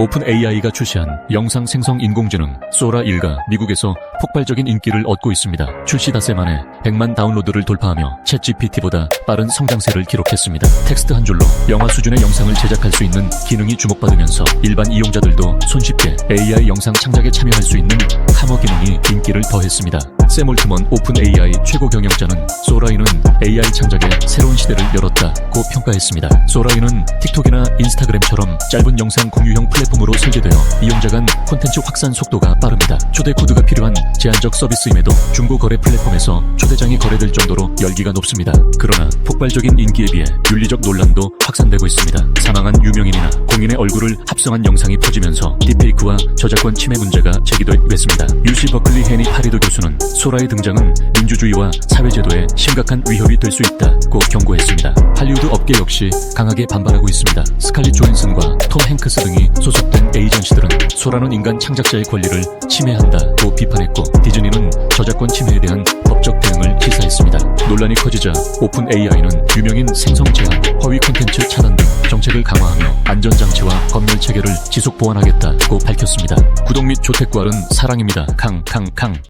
오픈 AI가 출시한 영상 생성 인공지능 소라 1가 미국에서 폭발적인 인기를 얻고 있습니다. 출시 닷새 만에 100만 다운로드를 돌파하며 챗 GPT보다 빠른 성장세를 기록했습니다. 텍스트 한 줄로 영화 수준의 영상을 제작할 수 있는 기능이 주목받으면서 일반 이용자들도 손쉽게 AI 영상 창작에 참여할 수 있는 카머 기능이 인기를 더했습니다. 샘 올트먼 오픈 AI 최고 경영자는 소라이는 AI 창작에 새로운 시대를 열었다고 평가했습니다. 소라이는 틱톡이나 인스타그램처럼 짧은 영상 공유형 플랫폼으로 설계되어 이용자 간 콘텐츠 확산 속도가 빠릅니다. 초대 코드가 필요한 제한적 서비스임에도 중고 거래 플랫폼에서 초대장이 거래될 정도로 열기가 높습니다. 그러나 폭발적인 인기에 비해 윤리적 논란도 확산되고 있습니다. 사망한 유명인이나 공인의 얼굴을 합성한 영상이 퍼지면서 딥페이크와 저작권 침해 문제가 제기되고 있습니다. UC 버클리 해니 파리도 교수는 소라의 등장은 민주주의와 사회제도에 심각한 위협이 될 수 있다고 경고했습니다. 할리우드 업계 역시 강하게 반발하고 있습니다. 스칼릿 조앤슨과 톰 행크스 등이 소속된 에이전시들은 소라는 인간 창작자의 권리를 침해한다고 비판했고 디즈니는 저작권 침해에 대한 법적 대응을 시사했습니다. 논란이 커지자 오픈 AI는 유명인 생성 제한, 허위 콘텐츠 차단 등 정책을 강화하며 안전장치와 검열 체계를 지속 보완하겠다고 밝혔습니다. 구독 및 조택 구할은 사랑입니다. 강, 강, 강.